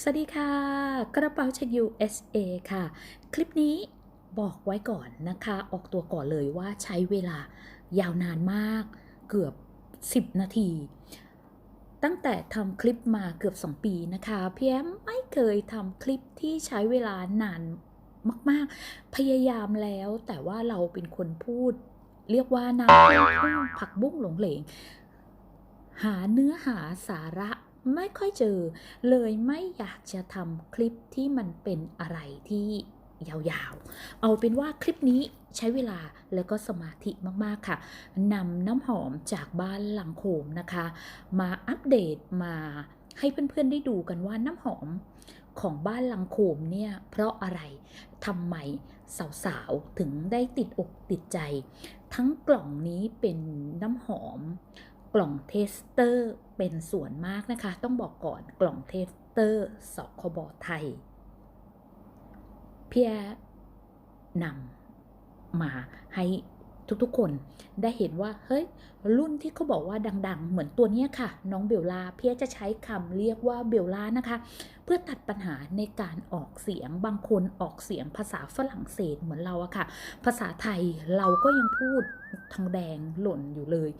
สวัสดีค่ะ กระเป๋าเช็ค USA ค่ะ คลิปนี้บอกไว้ก่อนนะคะ ออกตัวก่อนเลยว่าใช้เวลายาวนานมากเกือบ 10 นาที ตั้งแต่ทำคลิปมาเกือบ 2 ปีนะคะพี่แอมไม่เคยทำคลิปที่ใช้เวลานานมาก ๆ พยายามแล้วแต่ว่าเราเป็นคนพูด เรียกว่าน้ำท่วมทุ่งผักบุ้งหลงเหลง หาเนื้อหาสาระ ไม่ค่อยเจอ เลยไม่อยากจะทำคลิปที่มันเป็นอะไรที่ยาวๆ เอาเป็นว่าคลิปนี้ใช้เวลาแล้วก็สมาธิมากๆค่ะนำน้ำหอมจากบ้านหลังโขมนะคะ มาอัปเดตมาให้เพื่อนๆได้ดูกันว่าน้ำหอมของบ้านลังโขมเนี่ย เพราะอะไรทำไมสาวๆ ถึงได้ติดอกติดใจ ทั้งกล่องนี้เป็นน้ำหอม กล่องเทสเตอร์เป็นส่วนมากนะคะ ต้องบอกก่อนกล่องเทสเตอร์สคบไทย เพียนำมาให้ ทุกๆ คนได้เห็นว่าเฮ้ยรุ่นที่เขาบอกว่าดัง ๆ เหมือนตัวนี้ค่ะ น้องเบลลาเพียจะใช้คำเรียกว่าเบลลานะคะ เพื่อตัดปัญหาในการออกเสียงบางคนออกเสียงภาษาฝรั่งเศสเหมือนเราอะค่ะ ภาษาไทยเราก็ยังพูดทองแดงหล่นอยู่เลย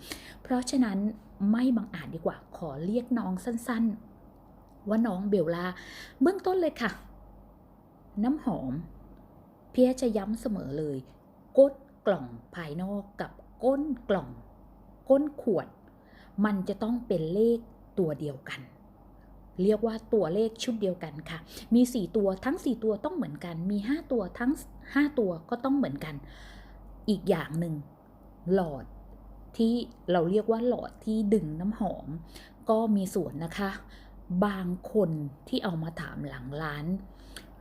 เพราะฉะนั้นไม่บังอาจดีกว่าขอเรียกน้องสั้นๆ ว่าน้องเบลลาเบื้องต้นเลยค่ะ น้ำหอม เพียจะย้ำเสมอเลยก้น กล่องภายนอกกับก้นกล่อง ก้นขวด มันจะต้องเป็นเลขตัวเดียวกัน เรียกว่าตัวเลขชุดเดียวกันค่ะ มี 4 ตัวทั้ง 4 ตัวต้องเหมือนกัน มี 5 ตัวทั้ง 5 ตัวก็ต้องเหมือนกัน อีกอย่างหนึ่งหลอดที่เราเรียกว่าหลอดที่ดึงน้ำหอม ก็มีส่วนนะคะ บางคนที่เอามาถามหลังร้าน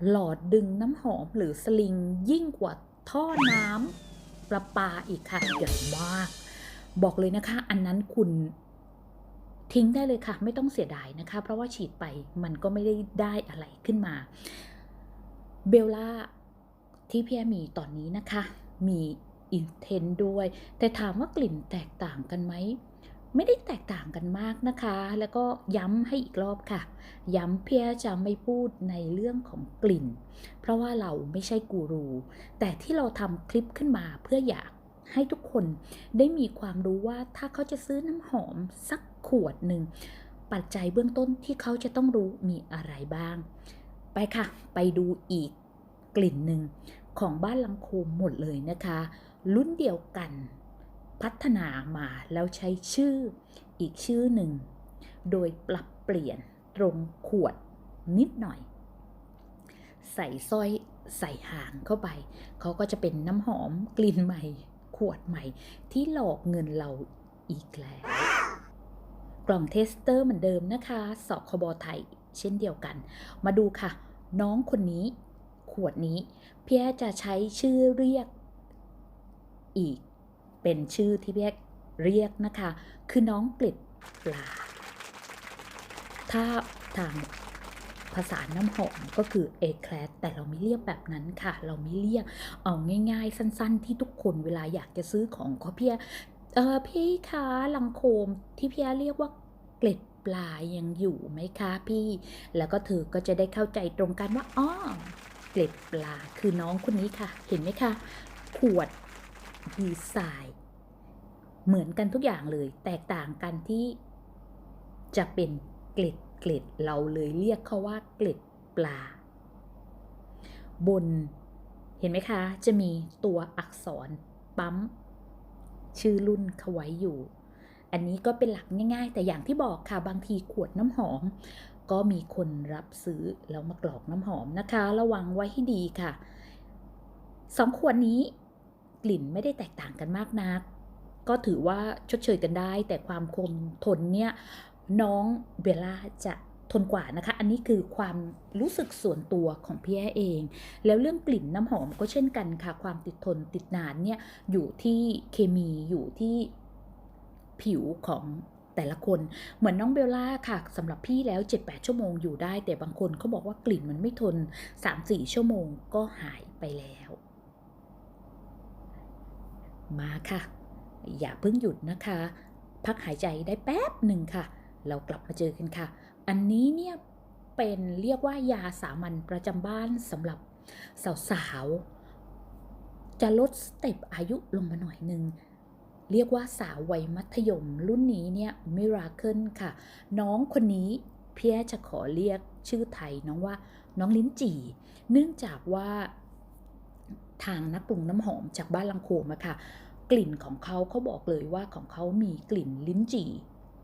หลอดดึงน้ำหอมหรือสลิงยิ่งกว่าท่อน้ำ ประปาอีกค่ะใหญ่มาก บอกเลยนะคะ อันนั้นคุณทิ้งได้เลยค่ะ ไม่ต้องเสียดายนะคะ เพราะว่าฉีดไปมันก็ไม่ได้ได้อะไรขึ้นมา เบลล่าที่พี่มีตอนนี้นะคะ มีอินเทนด้วย แต่ถามว่ากลิ่นแตกต่างกันไหม ไม่ได้แตกต่างกันมากนะคะ แล้วก็ย้ำให้อีกรอบค่ะ ย้ำเพียจะไม่พูดในเรื่องของกลิ่น เพราะว่าเราไม่ใช่กูรู แต่ที่เราทำคลิปขึ้นมาเพื่ออยากให้ทุกคนได้มีความรู้ว่าถ้าเขาจะซื้อน้ำหอมสักขวดหนึ่ง ปัจจัยเบื้องต้นที่เขาจะต้องรู้มีอะไรบ้าง ไปค่ะ ไปดูอีกกลิ่นหนึ่งของบ้านลังโคมหมดเลยนะคะ รุ่นเดียวกัน พัฒนามาแล้วใช้ชื่ออีกชื่อหนึ่ง โดยปรับเปลี่ยนตรงขวดนิดหน่อย ใส่สร้อยใส่หางเข้าไป เขาก็จะเป็นน้ำหอมกลิ่นใหม่ ขวดใหม่ ที่หลอกเงินเราอีกแล้ว กล่องเทสเตอร์เหมือนเดิมนะคะสอคบไทย เช่นเดียวกัน มาดูค่ะ น้องคนนี้ ขวดนี้ เพียจะใช้ชื่อเรียกอีก เป็นชื่อที่เพียเรียกนะคะ คือน้องเกล็ดปลา ถ้าทางภาษาน้ำหอมก็คือเอแคลสแต่เราไม่เรียกแบบนั้นค่ะ เราไม่เรียกเอาง่ายๆ สั้นๆ ที่ทุกคนเวลาอยากจะซื้อของก็เพียเออพี่คะลังโคมที่พี่เรียกว่าเกล็ดปลายังอยู่ไหมคะพี่ แล้วก็เธอก็จะได้เข้าใจตรงกันว่าอ้อเกล็ดปลาคือน้องคนนี้ค่ะ เห็นไหมคะ ขวด ดีไซน์ เหมือนกันทุกอย่างเลย แตกต่างกันที่จะเป็นเกล็ดเกล็ดเราเลยเรียกเขาว่าเกล็ดปลา บนเห็นไหมคะ จะมีตัวอักษรปั๊ม ชื่อรุ่นเขาไว้อยู่ อันนี้ก็เป็นหลักง่ายๆ แต่อย่างที่บอกค่ะบางทีขวดน้ำหอม ก็มีคนรับซื้อ แล้วมากรอกน้ำหอมนะคะ ระวังไว้ให้ดีค่ะสองขวดนี้ กลิ่นไม่ได้แตกต่างกันมากนัก ก็ถือว่าชดเชยกันได้ แต่ความคงทนเนี่ยน้องเบลล่าจะทนกว่านะคะ อันนี้คือความรู้สึกส่วนตัวของพี่แอเอง แล้วเรื่องกลิ่นน้ำหอมก็เช่นกันค่ะ ความติดทนติดนานเนี่ยอยู่ที่เคมีอยู่ที่ผิวของแต่ละคนเหมือนน้องเบลล่าค่ะสำหรับพี่แล้ว 7-8 ชั่วโมงอยู่ได้ แต่บางคนเขาบอกว่ากลิ่นมันไม่ทน 3-4 ชั่วโมงก็หายไปแล้ว มาค่ะ อย่าเพิ่งหยุดนะคะ พักหายใจได้แป๊บหนึ่งค่ะ เรากลับมาเจอกันค่ะ อันนี้เนี่ยเป็นเรียกว่ายาสามัญประจำบ้านสำหรับสาวๆ จะลดสเต็ปอายุลงมาหน่อยหนึ่งเรียกว่าสาววัยมัธยมรุ่นนี้เนี่ยมิราเคิลค่ะ น้องคนนี้เพียจะขอเรียกชื่อไทยน้องว่าน้องลิ้นจี่ เนื่องจากว่า ทางนักปรุงน้ำหอมจากบ้านลังโคมอะค่ะ กลิ่นของเขาเขาบอกเลยว่าของเขามีกลิ่นลิ้นจี่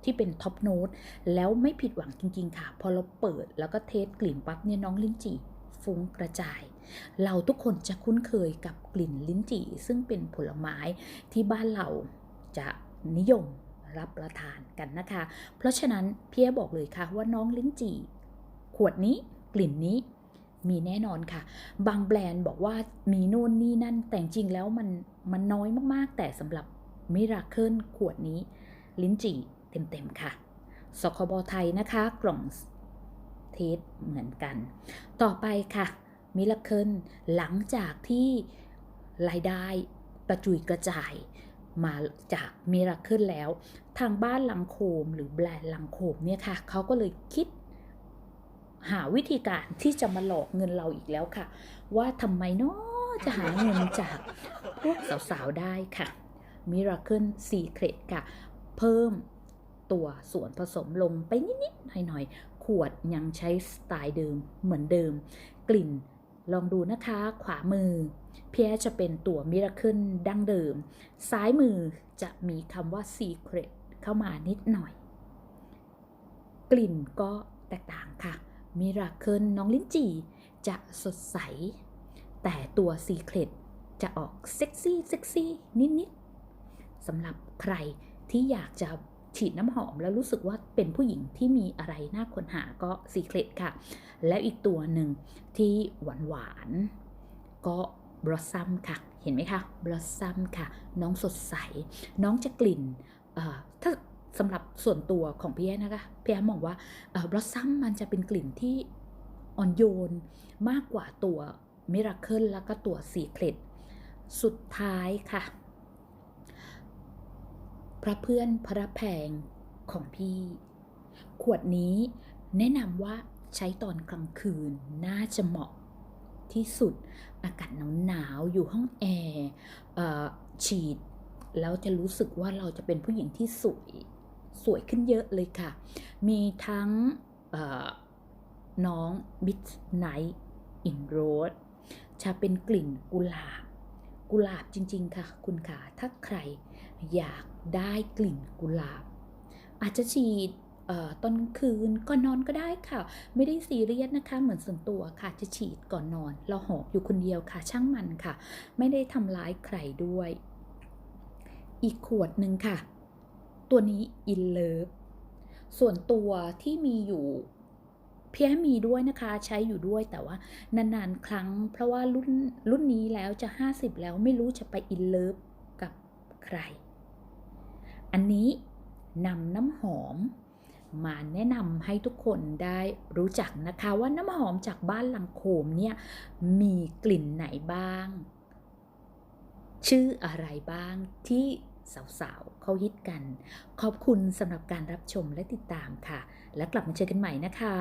ที่เป็นท็อปโน้ตแล้วไม่ผิดหวังจริง ๆ ค่ะ พอเราเปิดแล้วก็เทสกลิ่นปั๊บเนี่ยน้องลิ้นจี่ฟุ้งกระจาย เราทุกคนจะคุ้นเคยกับกลิ่นลิ้นจี่ ซึ่งเป็นผลไม้ที่บ้านเราจะนิยมรับประทานกันนะคะ เพราะฉะนั้นเพียบอกเลยค่ะว่าน้องลิ้นจี่ ขวดนี้กลิ่นนี้ มีแน่นอนค่ะ บางแบรนด์บอกว่ามีโน่นนี่นั่น แต่จริงแล้วมันมันน้อยมากๆ แต่สำหรับมิราเคิลขวดนี้ ลิ้นจี่เต็มๆค่ะ สคบไทยนะคะกล่องเทสเหมือนกัน ต่อไปค่ะมิราเคิลหลังจากที่รายได้กระจุยกระจายมาจากมิราเคิลแล้ว ทางบ้านลังโคมหรือแบรนด์ลังโคมเนี่ยค่ะเขาก็เลยคิด หาวิธีการที่จะมาหลอกเงินเราอีกแล้วค่ะ ว่าทำไมเนาะจะหาเงินจากพวกสาวๆได้ค่ะ Miracle Secret ค่ะ เพิ่มตัวส่วนผสมลงไปนิด ๆ หน่อย ๆ ขวดยังใช้สไตล์เดิมเหมือนเดิม กลิ่นลองดูนะคะ ขวามือ เพียจะเป็นตัว Miracle ดั้งเดิม ซ้ายมือจะมีคำว่า Secret เข้ามานิดหน่อย กลิ่นก็แตกต่างค่ะ มิราเคิลน้องลิ้นจี่จะสดใส แต่ตัวซีเครตจะออกเซ็กซี่เซ็กซี่นิดๆสำหรับใครที่อยากจะฉีดน้ำหอมแล้วรู้สึกว่าเป็นผู้หญิงที่มีอะไรน่าค้นหาก็ซีเครตค่ะ แล้วอีกตัวหนึ่งที่หวานหวานๆก็บลอสซัมค่ะ เห็นไหมคะบลอสซัมค่ะ น้องสดใส น้องจะกลิ่นเอ่อถ้า สำหรับส่วนตัวของพี่แอนะคะพี่แอมองว่าบลอสซัมมันจะเป็นกลิ่นที่อ่อนโยนมากกว่าตัวมิราเคิลแล้วก็ตัวสีเครดสุดท้ายค่ะ พระเพื่อนพระแพงของพี่ ขวดนี้แนะนำว่าใช้ตอนกลางคืนน่าจะเหมาะที่สุดอากาศหนาวๆอยู่ห้องแอร์ฉีด แล้วจะรู้สึกว่าเราจะเป็นผู้หญิงที่สวย สวยขึ้นเยอะเลยค่ะ มีทั้งน้อง Midnight in Rose จะเป็นกลิ่นกุหลาบ กุหลาบจริง ๆ ค่ะ คุณค่ะ ถ้าใครอยากได้กลิ่นกุหลาบ อาจจะฉีดตอนคืนก่อนนอนก็ได้ค่ะ ไม่ได้ซีเรียสนะคะ เหมือนส่วนตัวค่ะ จะฉีดก่อนนอน เราหอบอยู่คนเดียวค่ะ ช่างมันค่ะ ไม่ได้ทำร้ายใครด้วย อีกขวดหนึ่งค่ะ ตัวนี้ in love ส่วนตัวที่มีอยู่เพียมีด้วยนะคะใช้อยู่ด้วยแต่ว่านานๆ ครั้ง เพราะว่ารุ่นรุ่นนี้แล้วจะ 50 แล้วไม่รู้จะไป in love กับใคร อันนี้นำน้ำหอม มาแนะนำให้ทุกคนได้รู้จักนะคะว่าน้ำหอมจากบ้านลังโคมเนี่ยมีกลิ่นไหนบ้าง ชื่ออะไรบ้างที่ สาวๆเขาฮิตกัน ขอบคุณสำหรับการรับชมและติดตามค่ะ และกลับมาเจอกันใหม่นะคะ